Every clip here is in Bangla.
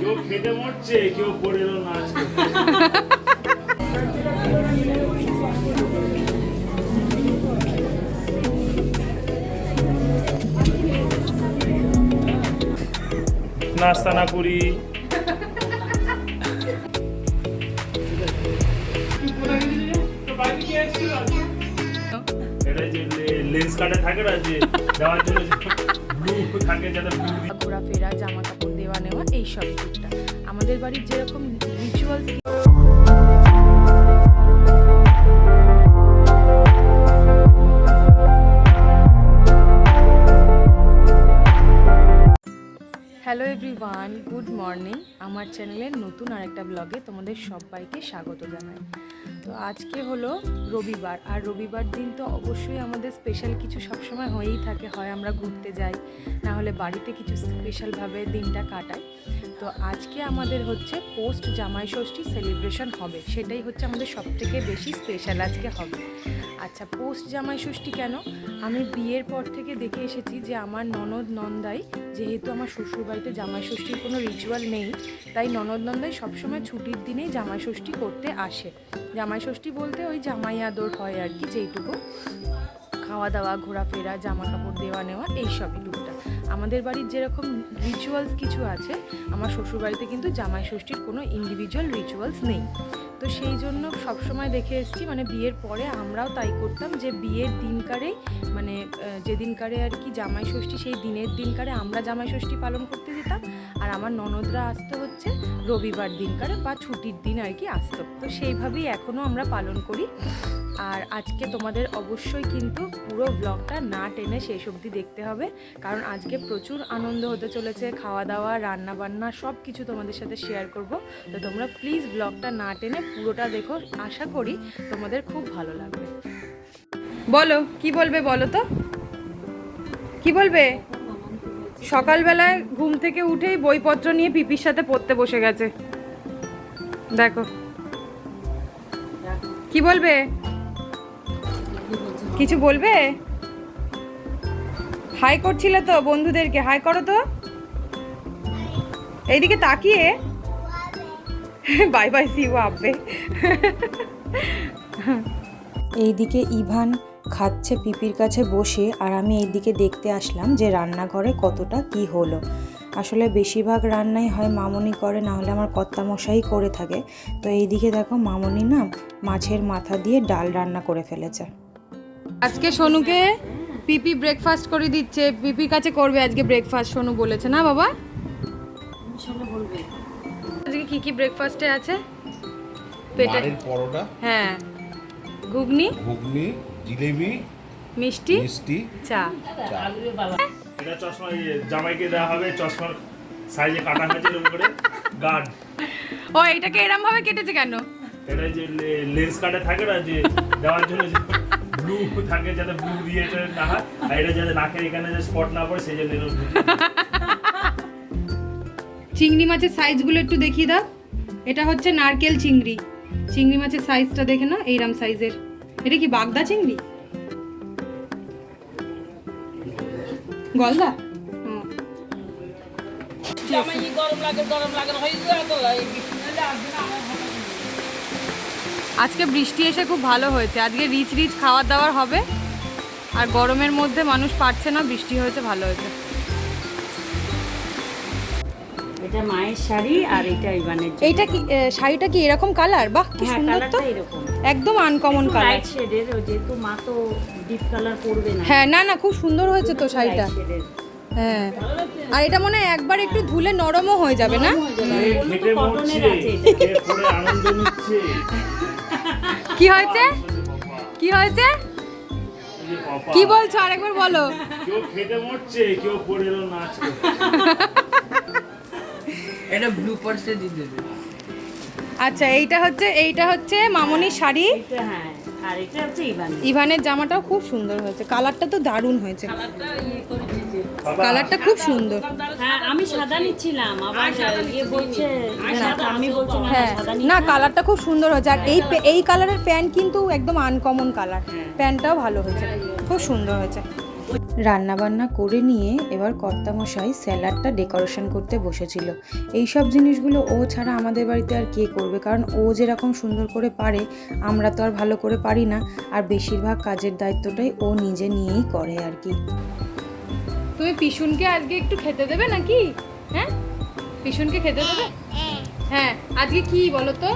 কেউ খেটে মরছে কেউ পড়ে এলো নাচ নাস্তা না করি ঘোরাফেরা জামা কাপড় দেওয়া নেওয়া এই সব আমাদের বাড়ির যেরকম rituals hello everyone good morning আমার চ্যানেলের নতুন আরেকটা ব্লগে তোমাদের সবাইকে স্বাগত জানাই। তো আজকে হলো রবিবার, আর রবিবার দিন তো অবশ্যই আমাদের স্পেশাল কিছু সবসময় হয়েই থাকে। হয় আমরা ঘুরতে যাই, না হলে বাড়িতে কিছু স্পেশালভাবে দিনটা কাটাই। তো আজকে আমাদের হচ্ছে পোস্ট জামাই ষষ্ঠী সেলিব্রেশন হবে। সেটাই হচ্ছে আমাদের সবথেকে বেশি স্পেশাল আজকে হবে। আচ্ছা পোস্ট জামাই ষষ্ঠী কেন? আমি বিয়ের পর থেকে দেখে এসেছি যে আমার ননদ নন্দাই, যেহেতু আমার শ্বশুরবাড়িতে জামাই ষষ্ঠীর কোনো রিচুয়াল নেই, তাই ননদ নন্দাই সবসময় ছুটির দিনেই জামাই ষষ্ঠী করতে আসে। জামাই ষষ্ঠী বলতে ওই জামাই আদর হয় আর কি, যেইটুকু। খাওয়া দাওয়া ঘোরাফেরা জামা কাপড় দেওয়া নেওয়া এইসবই টুকটা আমাদের বাড়ির যেরকম রিচুয়ালস কিছু আছে, আমার শ্বশুরবাড়িতে কিন্তু জামাই ষষ্ঠীর কোনো ইন্ডিভিজুয়াল রিচুয়ালস নেই। তো সেই জন্য সবসময় দেখে এসেছি মানে বিয়ের পরে আমরাও তাই করতাম যে বিয়ের দিনকারেই মানে যেদিনকারে আর কি জামাই ষষ্ঠী, সেই দিনের দিনকারে আমরা জামাই ষষ্ঠী পালন করতে যেতাম। আর আমার ননদরা আসতো হচ্ছে রবিবার দিনকারে বা ছুটির দিন আর কি আসতো। তো সেইভাবেই এখনও আমরা পালন করি। আর আজকে তোমাদের অবশ্যই কিন্তু পুরো ব্লগটা না টেনে শেষ অবধি দেখতে হবে। কারণ আজকে প্রচুর আনন্দ হতে চলেছে খাওয়া দাওয়া রান্না বান্না সব কিছু তোমাদের সাথে শেয়ার করব। তো তোমরা প্লিজ ব্লগটা না টেনে পুরোটা দেখো। আশা করি তোমাদের খুব ভালো লাগবে। বলো, কি বলবে বলো তো? কি বলবে? সকালবেলায় ঘুম থেকে উঠেই বইপত্র নিয়ে পিপির সাথে পড়তে বসে গেছে। দেখো। কি বলবে? কিছু বলবে? হাই করছিলে তো বন্ধুদেরকে, হাই করো তো। এইদিকে তাকিয়ে। বাই বাই সিও আব্বে এইদিকে ইভান খাচ্ছে পিপির কাছে বসে আর আমি এইদিকে দেখতে আসলাম যে রান্নাঘরে কতটা কি হলো। আসলে বেশিরভাগ রান্নাই হয় মামনি করে না হলে আমার কর্তামশাই করে থাকে। তো এইদিকে দেখো মামনি না মাছের মাথা দিয়ে ডাল রান্না করে ফেলেছে। আজকে সোনুকে পিপি ব্রেকফাস্ট করে দিচ্ছে। পিপির কাছে করবে আজকে ব্রেকফাস্ট সোনু বলেছে না বাবা? আজকে কি কি ব্রেকফাস্টে আছে? পেটে মাড়ের পরোটা। হ্যাঁ। ঘুগনি? ঘুগনি। জিলেবি মিষ্টি? মিষ্টি চা। চা। এটা চশমা জামাইকে দেওয়া হবে চশমার সাইজে কাটা হয়েছে এরকম করে। গার্ড ও এটাকে এরম ভাবে কেটেছে কেন? এটা যে লেন্স কাটে থাকে না যে দেওয়ার জন্য যে ব্লু থাকে যাতে ব্লু দিয়ে না হয় আর এটা যাতে নাকের এখানে যে স্পট না পড়ে সেই জন্য এরকম চিংড়ি মাছের সাইজগুলো একটু দেখিয়ে দাও। এটা হচ্ছে নারকেল চিংড়ি। চিংড়ি মাছের সাইজটা দেখে না এইরকম সাইজের এটা কি বাগদা চিংড়ি? গলদা? আজকে বৃষ্টি এসে খুব ভালো হয়েছে। আজকে রিচ রিচ খাবার দাওয়ার হবে। আর গরমের মধ্যে মানুষ পারছে না, বৃষ্টি হয়েছে, ভালো হয়েছে। এটা মায়ের শাড়ি আর এটা ইভানের জন্য। এইটা কি শাড়িটা কি এরকম কালার? বাহ কি হ্যাঁ সুন্দর তো। এরকম। একদম আনকমন কালার লাইট শেডের যেহেতু মা তো ডিপ কালার করবে না। হ্যাঁ না না খুব সুন্দর হয়েছে তো শাড়িটা। হ্যাঁ। আর এটা মনে হয় একবার একটু ধুলে নরমও হয়ে যাবে না? কে নিচ্ছে? হয়েছে? কি হয়েছে। কি বলছো? আরেকবার বলো। কেউ খেটে মরছে কেউ পড়ে এলো নাচ করতে। এটা ব্লু পার্সে দিয়ে দেবে। আচ্ছা এইটা হচ্ছে এইটা হচ্ছে মামনির শাড়ি। হ্যাঁ আর এটা হচ্ছে ইভানের। ইভানের জামাটাও খুব সুন্দর হয়েছে। কালারটা তো দারুণ হয়েছে। কালারটা খুব সুন্দর। হ্যাঁ আমি সাদা নিচ্ছিলাম আবার ইয়ে বলছে আমি বলছি হ্যাঁ না কালারটা খুব সুন্দর হয়েছে। আর এই এই কালারের প্যান্ট কিন্তু একদম আনকমন কালার প্যান্টটাও ভালো হয়েছে। খুব সুন্দর হয়েছে। রান্না বান্না করে নিয়ে এবার কর্তামশাই স্যালাডটা ডেকোরেশন করতে বসেছিল। এই সব জিনিসগুলো ও ছাড়া আমাদের বাড়িতে আর কে করবে? কারণ ও যেরকম সুন্দর করে পারে আমরা তো আর ভালো করে পারি না। আর বেশিরভাগ কাজের দায়িত্বটাই ও নিজে নিয়েই করে আর কি। তুমি পিসুনকে আজকে একটু খেতে দেবে নাকি? হ্যাঁ? পিসুনকে খেতে দেবে? হ্যাঁ আজকে কি বলো তো?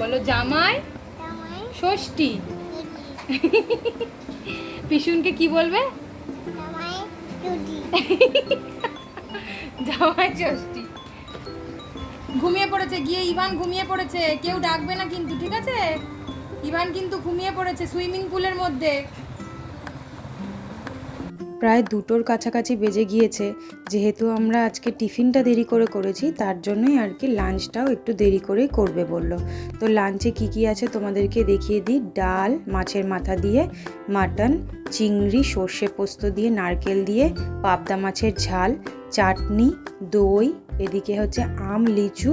বলো জামাই ষষ্ঠী। পিসুনকে কি বলবে? জামাই ষষ্ঠী। ঘুমিয়ে পড়েছে, গিয়ে ইভান ঘুমিয়ে পড়েছে। কেউ ডাকবে না কিন্তু, ঠিক আছে? ইভান কিন্তু ঘুমিয়ে পড়েছে সুইমিং পুলের মধ্যে। প্রায় দুটোর কাছাকাছি বেজে গিয়েছে। যেহেতু আমরা আজকে টিফিনটা দেরি করে করেছি, তার জন্যই আর কি লাঞ্চটাও একটু দেরি করেই করবে বলল। তো লাঞ্চে কি কি আছে তোমাদেরকে দেখিয়ে দিই। ডাল, মাছের মাথা দিয়ে, মাটন, চিংড়ি, সর্ষে পোস্ত দিয়ে, নারকেল দিয়ে, পাবদা মাছের ঝাল, চাটনি, দই, এদিকে হচ্ছে আম, লিচু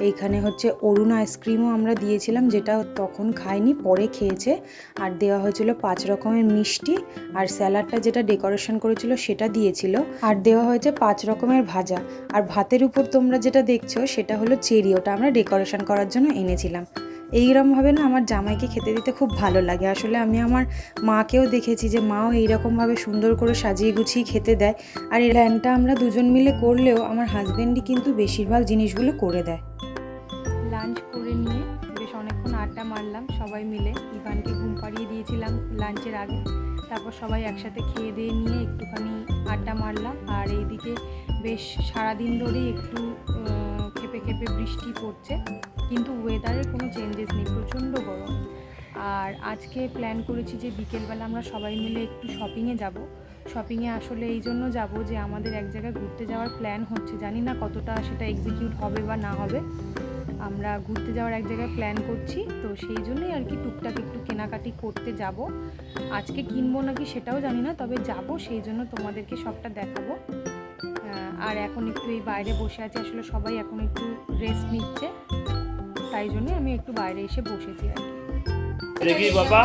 এইখানে হচ্ছে অরুণ আইসক্রিমও আমরা দিয়েছিলাম, যেটা তখন খাইনি, পরে খেয়েছে। আর দেওয়া হয়েছিল পাঁচ রকমের মিষ্টি, আর স্যালাডটা যেটা ডেকোরেশন করেছিল সেটা দিয়েছিল। আর দেওয়া হয়েছে পাঁচ রকমের ভাজা। আর ভাতের উপর তোমরা যেটা দেখছ, সেটা হলো চেরি, ওটা আমরা ডেকোরেশন করার জন্য এনেছিলাম। এইরকমভাবে না আমার জামাইকে খেতে দিতে খুব ভালো লাগে। আসলে আমি আমার মাকেও দেখেছি যে মাও এইরকমভাবে সুন্দর করে সাজিয়ে গুছিয়ে খেতে দেয়। আর এই প্ল্যানটা আমরা দুজন মিলে করলেও আমার হাজব্যান্ডই কিন্তু বেশিরভাগ জিনিসগুলো করে দেয়। আড্ডা মারলাম, সবাই মিলে। ইভানকে ঘুম পাড়িয়ে দিয়েছিলাম লাঞ্চের আগে। তারপর সবাই একসাথে খেয়ে দিয়ে নিয়ে একটুখানি আড্ডা মারলাম। আর এইদিকে বেশ সারাদিন ধরেই একটু খেপে খেপে বৃষ্টি পড়ছে। কিন্তু ওয়েদারের কোনো চেঞ্জেস নেই, প্রচণ্ড গরম। আর আজকে প্ল্যান করেছি যে বিকেলবেলা আমরা সবাই মিলে একটু শপিংয়ে যাব। শপিংয়ে আসলে এই জন্য যাব যে আমাদের এক জায়গায় ঘুরতে যাওয়ার প্ল্যান হচ্ছে। জানি না কতটা সেটা এক্সিকিউট হবে বা না হবে। আমরা ঘুরতে যাওয়ার এক জায়গায় প্ল্যান করছি তো সেই জন্যই আর কি টুকটাক একটু কেনাকাটি করতে যাব। আজকে কিনবো নাকি সেটাও জানি না তবে যাব সেই জন্য তোমাদেরকে সবটা দেখাবো। আর এখন একটু এই বাইরে বসে আছে আসলে সবাই এখন একটু রেস্ট নিচ্ছে তাই জন্যই আমি একটু বাইরে এসে বসেছি আর কি। দেখি বাবা?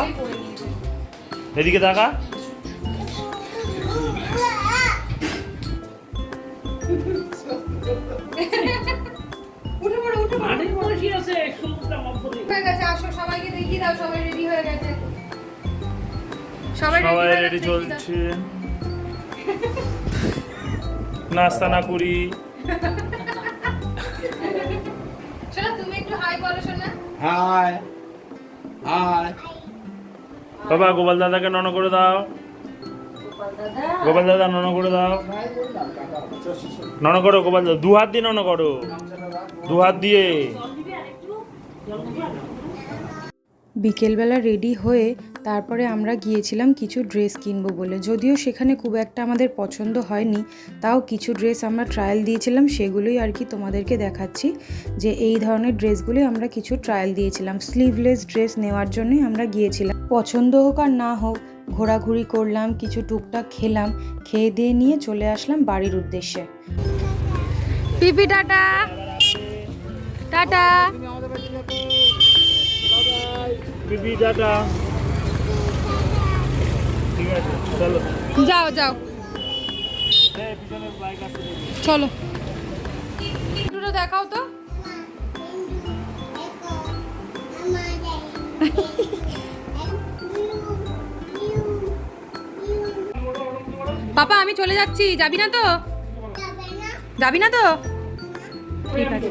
এদিকে দেখা। হয়ে গেছে আসো সবাইকে দেখিয়ে দাও সবাই রেডি হয়ে গেছে। সবাই রেডি। চলছে। নাস্তা না করি। শোনো তুমি একটু হাই বলো শোনা হাই হাই বাবা গোপাল দাদাকে নন করে দাও। গোপাল দাদা। নন করে দাও। নন করো গোপাল দাদা। দু হাত দিয়ে নন করো। দু হাত দিয়ে। বিকেলবেলা রেডি হয়ে তারপরে আমরা গিয়েছিলাম কিছু ড্রেস কিনবো বলে। যদিও সেখানে খুব একটা আমাদের পছন্দ হয়নি, তাও কিছু ড্রেস আমরা ট্রায়াল দিয়েছিলাম, সেগুলোই আর কি তোমাদেরকে দেখাচ্ছি যে এই ধরনের ড্রেসগুলোই আমরা কিছু ট্রায়াল দিয়েছিলাম। স্লিভলেস ড্রেস নেওয়ার জন্যই আমরা গিয়েছিলাম। পছন্দ হোক আর না হোক, ঘোরাঘুরি করলাম, কিছু টুকটাক খেলাম, খেয়ে দিয়ে নিয়ে চলে আসলাম বাড়ির উদ্দেশ্যে। পিপি টাটা! টাটা! বিবি দাদা ঠিক আছে চলো। যাও যাও। হ্যাঁ। চলো। দুটো দেখাও তো। পাপা আমি চলে যাচ্ছি। যাবি না তো? যাবি না তো? ঠিক আছে।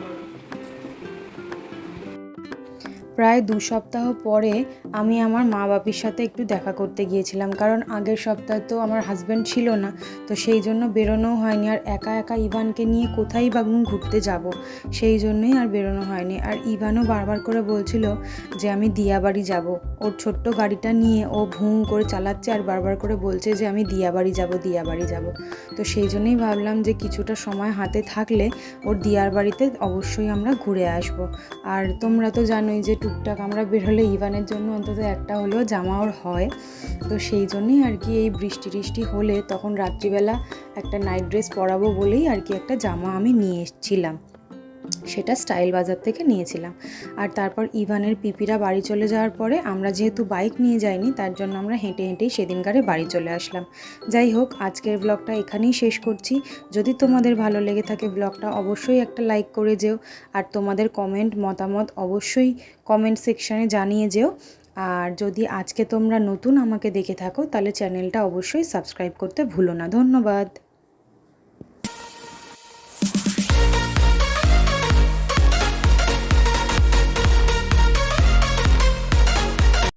প্রায় দু সপ্তাহ পরে আমি আমার মা বাপির সাথে একটু দেখা করতে গিয়েছিলাম। কারণ আগের সপ্তাহে তো আমার হাজব্যান্ড ছিল না, তো সেই জন্য বেরোনোও হয়নি। আর একা একা ইভানকে নিয়ে কোথায় বা ঘুরতে যাব, সেই জন্যই আর বেরোনো হয়নি। আর ইভানও বারবার করে বলছিল যে আমি দিয়াবাড়ি যাব। ওর ছোট্ট গাড়িটা নিয়ে ও ভুঁ করে চালাচ্ছে আর বারবার করে বলছে যে আমি দিয়াবাড়ি যাব দিয়াবাড়ি যাব। তো সেই জন্যই ভাবলাম যে কিছুটা সময় হাতে থাকলে ওর দিয়ার বাড়িতে অবশ্যই আমরা ঘুরে আসব। আর তোমরা তো জানোই যে টুকটাক আমরা বেরোলে ইভানের জন্য অন্তত একটা হলেও জামা ওর হয়। তো সেই জন্যই আর কি এই বৃষ্টি টিষ্টি হলে তখন রাত্রিবেলা একটা নাইট ড্রেস পরাবো বলেই আর কি একটা জামা আমি নিয়ে এসেছিলাম। সেটা স্টাইল বাজার থেকে নিয়েছিলাম। আর তারপর ইভানের পিপিরা বাড়ি চলে যাওয়ার পরে আমরা যেহেতু বাইক নিয়ে যাইনি, তার জন্য আমরা হেঁটে হেঁটেই সেদিনকারে বাড়ি চলে আসলাম। যাই হোক, আজকের ব্লগটা এখানেই শেষ করছি। যদি তোমাদের ভালো লেগে থাকে ব্লগটা অবশ্যই একটা লাইক করে যেও। আর তোমাদের কমেন্ট মতামত অবশ্যই কমেন্ট সেকশানে জানিয়ে যেও। আর যদি আজকে তোমরা নতুন আমাকে দেখে থাকো, তাহলে চ্যানেলটা অবশ্যই সাবস্ক্রাইব করতে ভুলো না। ধন্যবাদ।